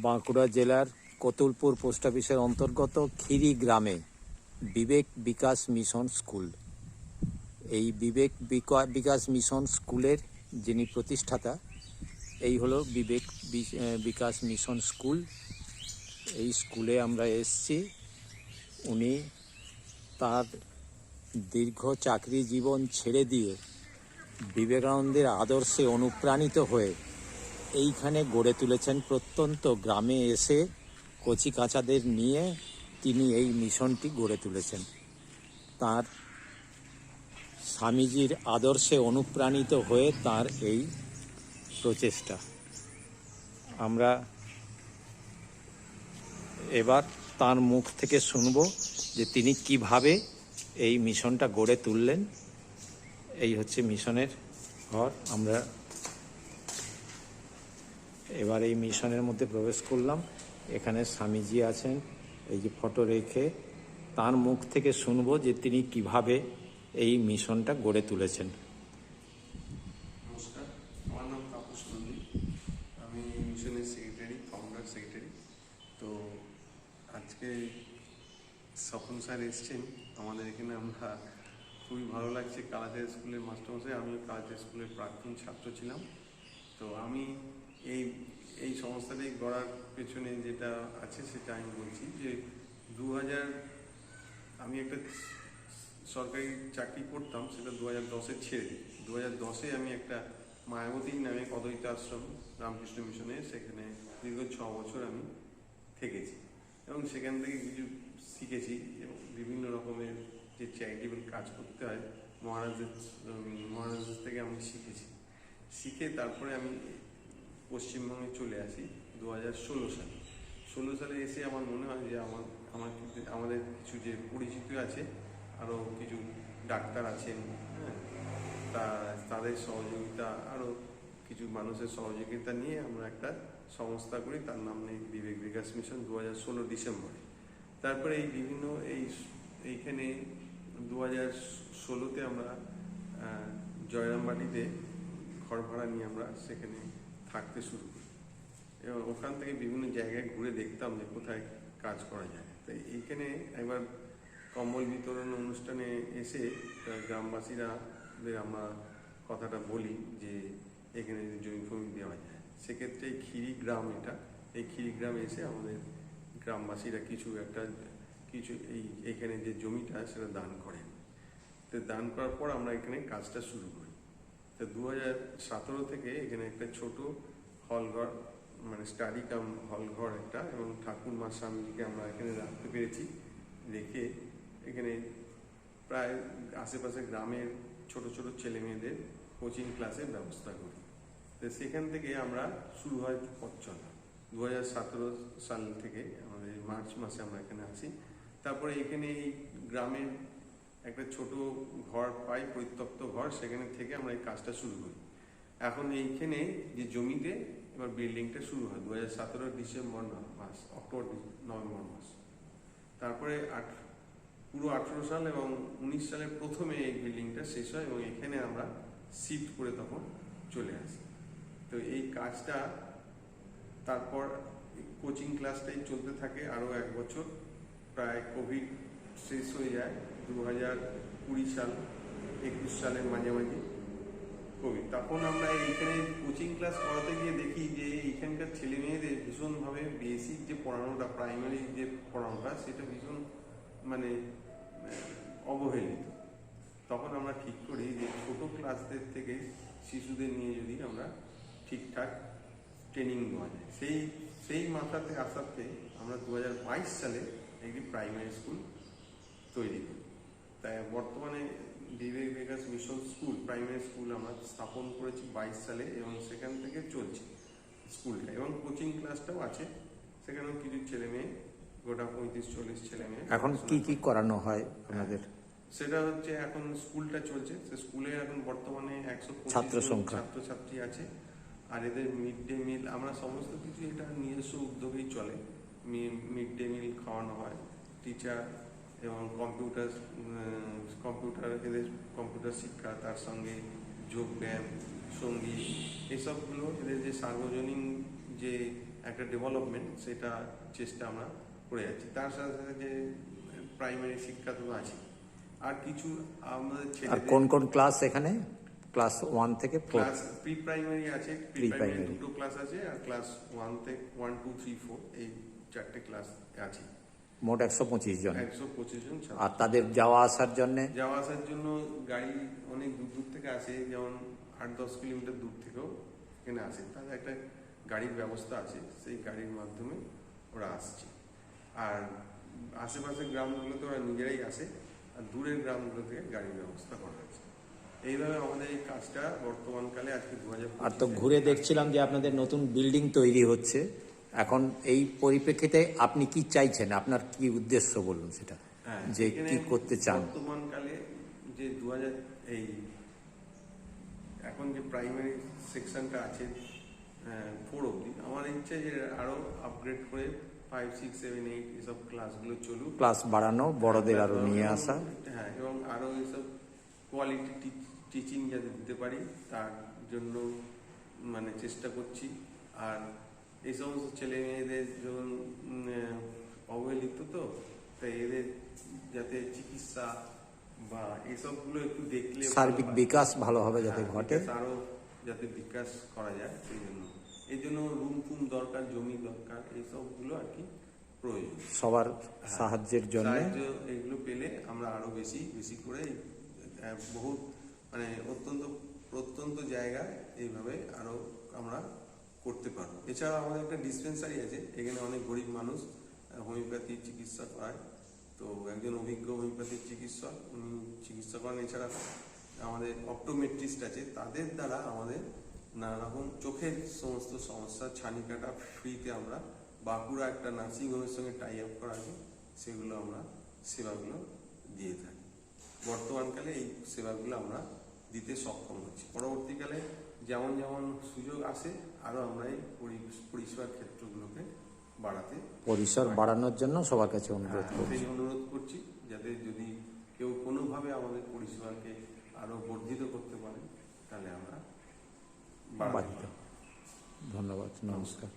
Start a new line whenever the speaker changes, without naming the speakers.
বাঁকুড়া জেলার কতুলপুর পোস্ট অফিসের অন্তর্গত খিরি গ্রামে বিবেক বিকাশ মিশন স্কুল। এই বিবেক বিকা- বিকাশ মিশন স্কুলের যিনি প্রতিষ্ঠাতা, এই হলো বিবেক বিকাশ মিশন স্কুল। এই স্কুলে আমরা এসছি। উনি তার দীর্ঘ চাকরি জীবন ছেড়ে দিয়ে বিবেকানন্দের আদর্শে অনুপ্রাণিত হয়ে এইখানে গড়ে তুলেছেন প্রত্যন্ত গ্রামে এসে কচি কাচাদের নিয়ে তিনি এই মিশনটি গড়ে তুলেছেন। তার স্বামীজির আদর্শে অনুপ্রাণিত হয়ে তার এই প্রচেষ্টা। আমরা এবার তার মুখ থেকে শুনব যে তিনি কীভাবে এই মিশনটা গড়ে তুললেন। এই হচ্ছে মিশনের ঘর। আমরা এবার এই মিশনের মধ্যে প্রবেশ করলাম। এখানে স্বামীজি আছেন, এই যে ফটো রেখে তার মুখ থেকে শুনব যে তিনি কীভাবে এই মিশনটা গড়ে তুলেছেন।
নমস্কার, আমার নাম আমি মিশনের সেক্রেটারি সেক্রেটারি তো আজকে স্যার এসছেন। আমাদের এখানে আমরা খুবই ভালো লাগছে। কালাচার স্কুলের মাস্টারমশাই আমি কালাচার স্কুলের প্রাক্তন ছাত্র ছিলাম। তো আমি এই এই সংস্থাটি গড়ার পেছনে যেটা আছে সেটা আমি বলছি যে দু হাজার আমি একটা সরকারি চাকরি করতাম সেটা দু হাজার দশে ছেড়ে দু হাজার দশে আমি একটা মায়াবতী নামে অদ্বৈত আশ্রম রামকৃষ্ণ মিশনে সেখানে দীর্ঘ ছ বছর আমি থেকেছি এবং সেখান থেকে কিছু শিখেছি এবং বিভিন্ন রকমের যে চ্যারিটেবল কাজ করতে হয় মহারাজদের উম, মহারাজদের থেকে আমি শিখেছি। শিখে তারপরে আমি পশ্চিমবঙ্গে চলে আসি দু হাজার ষোলো সালে। ষোলো সালে এসে আমার মনে হয় যে আমার আমার আমাদের কিছু যে পরিচিত আছে, আরও কিছু ডাক্তার আছেন হ্যাঁ তা, তাদের সহযোগিতা, আরও কিছু মানুষের সহযোগিতা নিয়ে আমরা একটা সংস্থা করি, তার নাম নেই বিবেক বিকাশ মিশন দু হাজার ষোলো ডিসেম্বরে। তারপরে এই বিভিন্ন, এই, এইখানে দু হাজার ষোলোতে আমরা জয়রামবাটিতে ঘর ভাড়া নিয়ে আমরা সেখানে থাকতে শুরু করি। এবং ওখান থেকে বিভিন্ন জায়গায় ঘুরে দেখতাম যে কোথায় কাজ করা যায়। তাই এইখানে একবার কম্বল বিতরণ অনুষ্ঠানে এসে গ্রামবাসীরা আমরা কথাটা বলি যে এখানে জমি ফমি দেওয়া যায়। সেক্ষেত্রে খিরি গ্রাম এটা। এই খিরি গ্রামে এসে আমাদের গ্রামবাসীরা কিছু একটা, কিছু এই এখানে যে জমিটা সেটা দান করেন। তো দান করার পর আমরা এখানে কাজটা শুরু করি। দু সতেরো থেকে এখানে একটা ছোট হল ঘর মানে স্টাডি কাম হল ঘর একটা এবং ঠাকুর মা স্বামীজিকে আমরা এখানে রাখতে পেরেছি। রেখে এখানে প্রায় আশেপাশে গ্রামের ছোট ছোট ছেলে মেয়েদের কোচিং ক্লাসের ব্যবস্থা করি। তো সেখান থেকে আমরা শুরু হয় পথ চলা। দু হাজার সতেরো সাল থেকে আমাদের মার্চ মাসে আমরা এখানে আসি তারপরে এখানে এই গ্রামের একটা ছোট ঘর পাই, পরিত্যক্ত ঘর, সেখানে থেকে আমরা এই কাজটা শুরু করি। এখন এইখানে যে জমিতে এবার বিল্ডিংটা শুরু হয় দু হাজার সতেরো ডিসেম্বর মাস, অক্টোবর, নভেম্বর মাস। তারপরে আট পুরো আঠেরো সাল এবং উনিশ সালের প্রথমে এই বিল্ডিংটা শেষ হয় এবং এখানে আমরা শিফট করে তখন চলে আসি। তো এই কাজটা, তারপর কোচিং ক্লাসটাই চলতে থাকে আরও এক বছর। প্রায় কোভিড শেষ হয়ে যায় দু হাজার কুড়ি সাল, একুশ সালের মাঝামাঝি কবি তখন আমরা এইখানে কোচিং ক্লাস করাতে গিয়ে দেখি যে এইখানকার ছেলে মেয়েদের ভীষণভাবে বেসিক যে পড়ানোটা প্রাইমারি যে পড়ানোটা, সেটা ভীষণ মানে অবহেলিত। তখন আমরা ঠিক করি যে ছোটো ক্লাসদের থেকে শিশুদের নিয়ে যদি আমরা ঠিকঠাক ট্রেনিং দেওয়া যায়। সেই সেই মাথাতে, আসাতে আমরা দু হাজার বাইশ সালে একটি প্রাইমারি স্কুল তৈরি করি। তাই বর্তমানে Bibek Bikash mission school primary school আমরা স্থাপন করেছি বাইশ সালে এবং সেখান থেকে চলছে স্কুলটা এবং কোচিং ক্লাসটাও আছে। সেখানেও কিছু ছেলে মেয়ে গোটা পঁয়ত্রিশ চল্লিশ ছেলে মেয়ে
এখন কি কি করানো হয় আপনাদের
সেটা হচ্ছে এখন স্কুলটা চলছে। সে স্কুলে এখন বর্তমানে একশো
ছাত্র সংখ্যা।
ছাত্রছাত্রী আছে। আর এদের মিড ডে মিল আমরা সমস্ত কিছু এটা নিজস্ব উদ্যোগেই চলে। মিড ডে মিল খাওয়ানো হয় টিচার এবং কম্পিউটার কম্পিউটার এদের কম্পিউটার শিক্ষা তার সঙ্গে যোগ ব্যায়াম সংগীত এসবগুলো এদের যে সার্বজনীন যে একটা ডেভেলপমেন্ট সেটা চেষ্টা আমরা করে যাচ্ছি। তার সাথে সাথে যে প্রাইমারি শিক্ষা তো আছে আর কিছু আমাদের
কোন কোন ক্লাস এখানে? ক্লাস ওয়ান থেকে
ক্লাস প্রি প্রাইমারি আছে প্রি প্রাইমারি দুটো ক্লাস আছে আর ক্লাস ওয়ান থেকে ওয়ান টু থ্রি ফোর এই চারটে ক্লাস আছে
মোট একশো পঁচিশ জন।
একশো পঁচিশ জন ছাত্র।
আর তাদের যাওয়া আসার জন্যে?
যাওয়া আসার জন্য গাড়ি অনেক দূর দূর থেকে আসে যেমন আট দশ কিলোমিটার দূর থেকেও এখানে আসে। তাদের একটা গাড়ির ব্যবস্থা আছে সেই গাড়ির মাধ্যমে ওরা আসছে। আর আশেপাশের গ্রামগুলোতে ওরা নিজেরাই আসে আর দূরের গ্রামগুলো থেকে গাড়ির ব্যবস্থা করা হয়েছে। এইভাবে আমাদের এই কাজটা বর্তমানকালে আজকে দু হাজার
আর তো ঘুরে দেখছিলাম যে আপনাদের নতুন বিল্ডিং তৈরি হচ্ছে। এখন এই পরিপ্রেক্ষিতে আপনি কি চাইছেন? আপনার কি উদ্দেশ্য বলুন সেটা?
হ্যাঁ,
যে কি করতে চান?
বর্তমানকালে যে দু এই এখন যে প্রাইমারি সেকশনটা আছে ফোর অবধি আমার ইচ্ছে যে আরও আপগ্রেড করে ফাইভ সিক্স সেভেন এইট এসব ক্লাসগুলো চলুক।
ক্লাস বাড়ানো বড়দের আরও নিয়ে আসা।
হ্যাঁ এবং আরও এসব কোয়ালিটি টিচিং যাতে দিতে পারি তার জন্য মানে চেষ্টা করছি। আর এই সমস্ত ছেলে মেয়েদের যখন অবহেলিত তো তাই এদের যাতে চিকিৎসা বা এসবগুলো একটু দেখলে
সার্বিক। বিকাশ ভালোভাবে যাতে
হ্যাঁ,
ঘটে
আরও যাতে বিকাশ করা যায় সেই জন্য এই জন্য রুম ফুম দরকার জমি দরকার এইসবগুলো আর কি প্রয়োজন
সবার সাহায্যের জন্য
সাহায্য এগুলো পেলে আমরা আরও বেশি বেশি করে বহুত মানে অত্যন্ত প্রত্যন্ত জায়গায় এইভাবে আরও আমরা করতে পারব এছাড়া আমাদের একটা ডিসপেন্সারি আছে, এখানে অনেক গরিব মানুষ হোমিওপ্যাথি চিকিৎসা করায় তো একজন অভিজ্ঞ হোমিওপ্যাথিক চিকিৎসক, উনি চিকিৎসা করেন। এছাড়া আমাদের অপটোমেট্রিস্ট আছে, তাদের দ্বারা আমাদের নানা রকম চোখের সমস্ত সমস্যা, ছানি কাটা ফ্রিতে আমরা বাঁকুড়া একটা নার্সিং হোমের সঙ্গে টাই আপ করা আছে, সেগুলো আমরা সেবাগুলো দিয়ে থাকি। বর্তমানকালে এই সেবাগুলো আমরা দিতে সক্ষম হচ্ছি। পরবর্তীকালে যেমন যেমন সুযোগ আসে আরও আমরা এই পরিষেবার ক্ষেত্রগুলোকে বাড়াতে
পরিসর বাড়ানোর জন্য সবার কাছে অনুরোধ
হ্যাঁ,
করছি।
অনুরোধ করছি যাতে যদি কেউ কোনোভাবে আমাদের পরিষেবাকে আরও বর্ধিত করতে পারে তাহলে আমরা
বাড়িতে ধন্যবাদ নমস্কার।